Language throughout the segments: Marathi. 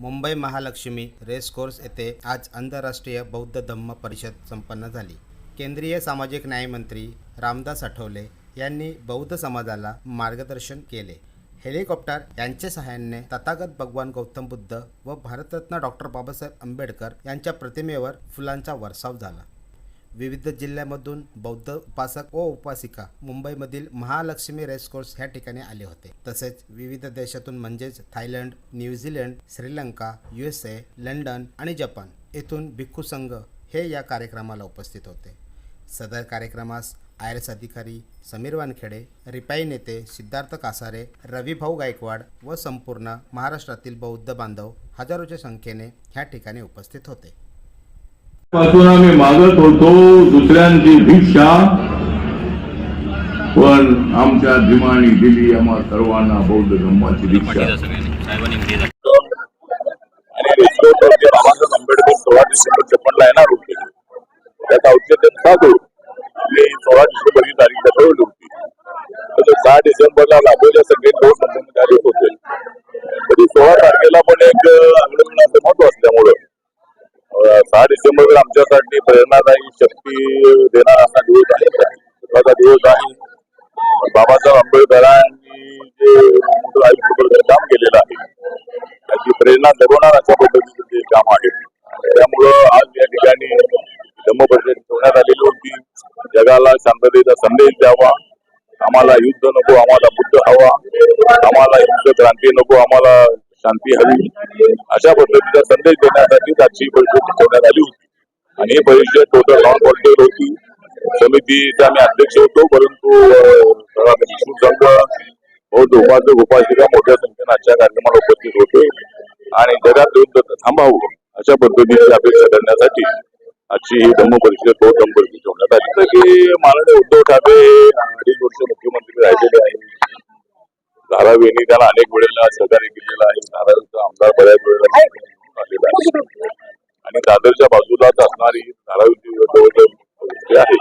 मुंबई महालक्ष्मी रेसकोर्स येथे आज आंतरराष्ट्रीय बौद्ध धम्म परिषद संपन्न झाली. केंद्रीय सामाजिक न्यायमंत्री रामदास आठवले यांनी बौद्ध समाजाला मार्गदर्शन केले. हेलिकॉप्टर यांच्या सहाय्याने तथागत भगवान गौतम बुद्ध व भारतरत्न डॉक्टर बाबासाहेब आंबेडकर यांच्या प्रतिमेवर फुलांचा वर्षाव झाला. विविध जिल्ह्यामधून बौद्ध उपासक व उपासिका मुंबईमधील महालक्ष्मी रेसकोर्स ह्या ठिकाणी आले होते. तसेच विविध देशातून म्हणजेच Thailand New Zealand Sri Lanka U S A London आणि जपान येथून भिक्खू संघ हे या कार्यक्रमाला उपस्थित होते. सदर कार्यक्रमास आय एस अधिकारी समीर वानखेडे रिपाई नेते सिद्धार्थ कासारे रविभाऊ गायकवाड व संपूर्ण महाराष्ट्रातील बौद्ध बांधव हजारोच्या संख्येने ह्या ठिकाणी उपस्थित होते. पासून आम्ही मागत होतो दुसऱ्यांची भिक्षा. पण आमच्या धीमाने दिली आम्हा सर्वांना बौद्ध धर्माची भिक्षा. बाबासाहेब आंबेडकर सोळा डिसेंबर छप्पनला येणार होते त्याचं औषध साधू आणि सोळा डिसेंबर ही तारीख ठरवली होती तर सहा डिसेंबरला लाभलेल्या सगळे दोन नंबर आले होते. तरी सोळा तारखेला पण एक आंदोलनाचं महत्त्व सहा डिसेंबर आमच्यासाठी प्रेरणादायी शक्ती देणारा असा दिवस आहे. सुखाचा दिवस आहे. बाबासाहेब आंबेडकरांनी जे मोठं आयुष्यभर काम केलेलं आहे त्याची प्रेरणा जगवणार अशा पद्धतीचं ते काम आहे. त्यामुळं आज या ठिकाणी जम्मू परिषद ठेवण्यात आलेली होती. जगाला शांततेचा संदेश द्यावा. आम्हाला युद्ध नको आम्हाला बुद्ध हवा. आम्हाला युद्ध क्रांती नको आम्हाला शांती हवी. अशा पद्धतीचा संदेश देण्यासाठी आजची बैठक ठेवण्यात आली होती. आणि ही परिषद टोटल नॉन पॉलिटिकल होती. समितीचा मी अध्यक्ष होतो परंतु विष्णू संघ बौद्ध उपासक उपासिका मोठ्या संख्येने आजच्या कार्यक्रमाला उपस्थित होते. आणि जगात युद्ध थांबावं अशा पद्धतीची अपेक्षा करण्यासाठी आजची ही धम्म परिषद बौद्ध धम्म परिषद ठेवण्यात आली. की माननीय उद्धव ठाकरे अडीच वर्ष मुख्यमंत्री राहिलेले आहेत. धारावी यांनी त्याला अनेक वेळेला सहकार्य केलेलं आहे. धारावीचा आमदार बऱ्याच वेळेला आलेला आहे. आणि दादरच्या बाजूलाच असणारी धारावीची जवळजवळ आहे.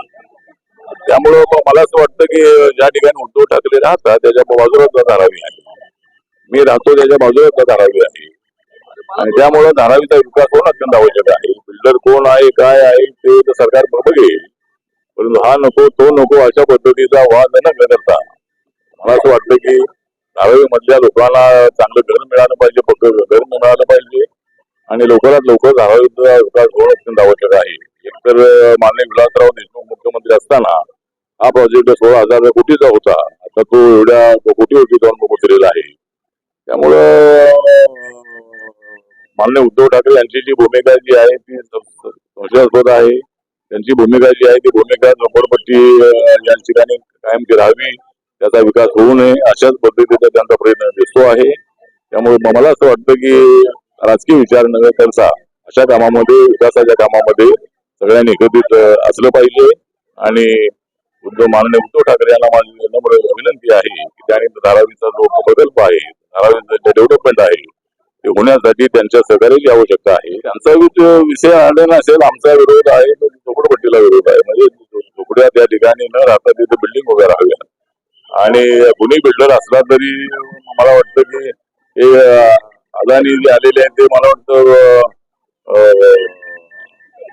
त्यामुळं मला असं वाटतं की ज्या ठिकाणी उद्धव ठाकरे राहतात त्याच्या बाजूलाच धारावी आहे. मी राहतो त्याच्या बाजूलाच धारावी आहे. आणि त्यामुळं धारावीचा विकास होणं अत्यंत आवश्यक आहे. बिल्डर कोण आहे काय आहे ते तर सरकार बघेल. परंतु हा नको तो नको अशा पद्धतीचा वाद न करता मला असं वाटतं की धारावी मधल्या लोकांना चांगलं घर मिळालं पाहिजे फक्त घर मिळालं पाहिजे. आणि लवकरात लवकर धारावीचा विकास होणं अत्यंत आवश्यक आहे. एकतर माननीय विलासराव देशमुख मुख्यमंत्री असताना हा प्रोजेक्ट सोळा हजार कोटीचा होता. आता तो एवढ्या कोटीवरती जाऊन पोहोचलेला आहे. त्यामुळे माननीय उद्धव ठाकरे यांची जी भूमिका जी आहे ती संशयास्पद आहे. त्यांची भूमिका जी आहे ती भूमिका झोपडपट्टी या ठिकाणी कायम राहावी त्याचा विकास होऊ नये अशाच पद्धतीचा त्यांचा प्रयत्न दिसतो आहे. त्यामुळे मला असं वाटतं की राजकीय विचार न करता अशा कामामध्ये विकासाच्या कामामध्ये सगळ्यांनी एकत्रित असलं पाहिजे. आणि उद्धव माननीय उद्धव ठाकरे यांना माझी नम्र विनंती आहे की त्यांनी धारावीचा जो प्रकल्प आहे धारावीचं जे डेव्हलपमेंट आहे ते होण्यासाठी त्यांच्या सहकार्याची आवश्यकता आहे. त्यांचा विषय आलेला नसेल आमचा विरोध आहे झोपडपट्टीला विरोध आहे. म्हणजे झोपड्या त्या ठिकाणी न राहता तिथे बिल्डिंग वगैरे राहाव्या आणि कोणी बिल्डर असला तरी मला वाटतं की हे अदानी जे आलेले आहेत ते मला वाटतं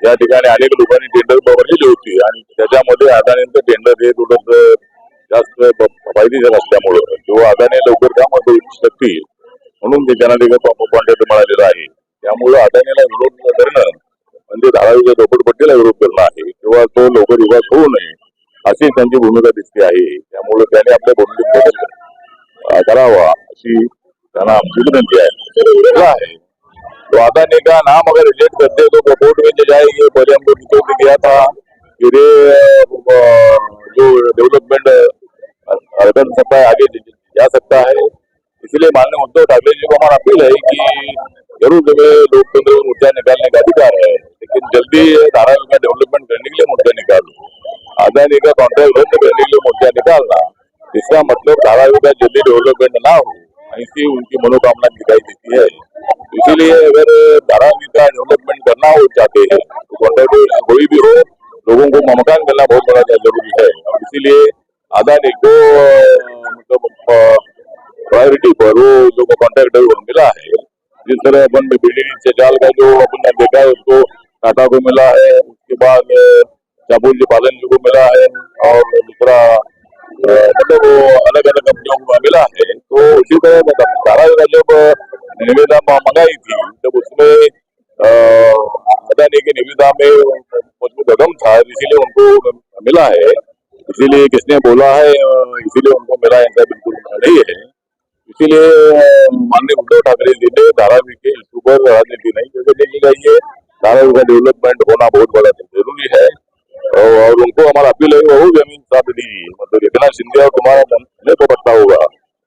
या ठिकाणी अनेक लोकांनी टेंडर भरलेली होती. आणि त्याच्यामध्ये अदानींचं टेंडर हे थोडंसं जास्त फायदेशीर असल्यामुळं. किंवा अदानी लवकर काम करू शकतील म्हणून ते त्यांना ते कॉन्ट्रॅक्ट मिळालेलं आहे. त्यामुळं अदानीला विरोध करणं म्हणजे धारावीच्या झोपडपट्टीला विरोध करणं आहे. किंवा तो लवकर विकास होऊ नये. अशी त्यांची भूमिका दिसते आहे. त्यामुळे त्यांनी आपल्या अं, करावा अशी त्यांना आमची विनंती आहे. तो अदानी का नाम अगर रिजेक्ट करते तो कोर्ट में जो जाएँगे पहले हमको रिपोर्ट दिया था कि रे जो डेवलपमेंट अर्बन है आगे जा सकता है इसलिए माननीय उद्धव ठाकरे जी को हमारा अपील है कि ज़रूर ज़रूर लोकतंत्र मुद्दा निकालने का अधिकार है लेकिन जल्दी धारावी का डेवलपमेंट करने के लिए मुद्दा निकालो अदानी का कॉन्ट्रैक्ट रद्द करने के लिए मुद्दा निकालना इसका मतलब धारावी का जल्दी डेवलपमेंट ना हो, ऐसी उनकी मनोकामना दिखाई देती है। इसीलिए अगर धारावी का डेवलपमेंट करना हो, चाहते हैं तो कॉन्ट्रैक्ट कोई भी हो, लोगों को मकान मिलना बहुत बड़ा ज़रूरी है। इसीलिए अदानी को मतलब प्रायोरिटी पर वो जो कॉन्ट्रैक्ट मिला है। जिस तरह अपन बिल्डिंग से जाल का जो अपन ने देखा है, उसको टाटा को मिला है, उसके बाद चाबुल जी पालन को मिला है और दूसरा मतलब वो अलग अलग कंपनियों को मिला है। तो उसी तरह मतलब धारा का जब निविदा मंगाई थी जब उसमें अ, अदानी की निविदा में मुझमें कदम था इसीलिए उनको मिला है। इसीलिए किसने बोला है इसीलिए उनको मिला ऐसा बिल्कुल नहीं है। इसीलिए माननीय उद्धव ठाकरे जी ने धारावी के इशू पर राजनीति नहीं करके की गई है। धारावी का डेवलपमेंट होना बहुत बड़ा ज़रूरी है। और, उनको हमारा अपील है वो ज़मीन साथ दीजिए। मतलब इतना शिंदे और तुम्हारा नहीं तो पड़ता होगा।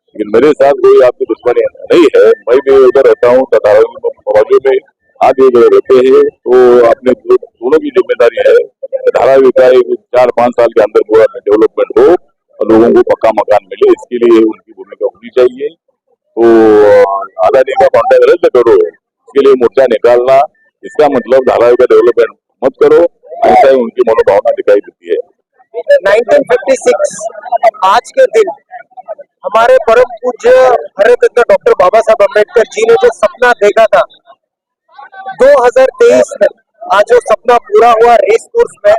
लेकिन मेरे साथ कोई आपकी दुश्मनी नहीं है। मैं भी उधर रहता हूँ तो बाजू में आगे उधर रहते हैं तो अपने दो- दोनों की ज़िम्मेदारी है। धारावी का एक चार पाँच साल के अंदर पूरा डेवलपमेंट हो और लोगों को पक्का मकान मिले। इसके लिए उनकी भूमिका होनी चाहिए। तो आज़ादी का कॉन्टेक्ट रद्द करो। इसके लिए मोर्चा निकालना। इसका मतलब धारावी का डेवलपमेंट मत करो ऐसा ही उनकी मनोभावना दिखाई देती है 1956 आज के दिन हमारे परम पूज्य भारत रत्न डॉक्टर बाबा साहब अंबेडकर जी ने जो सपना देखा था 2023 में आज जो सपना पूरा हुआ रेस कोर्स में।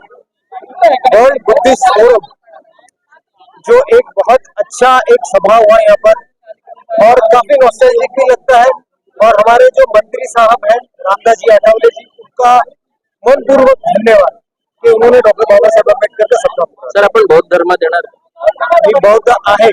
वर्ल्ड बुद्धिस्ट फोरम, जो एक बहुत अच्छा एक सभा हुआ यहाँ पर। और काफ़ी नॉस्टैल्जिक भी लगता है। और हमारे जो मंत्री साहब हैं, रामदास जी अठावले जी, उनका मनपूर्वक धन्यवाद। की उन्होंने डॉक्टर बाबासाहेब आंबेडकर का सपना सर आपण बौद्ध धर्मात येणार मी बौद्ध आहे.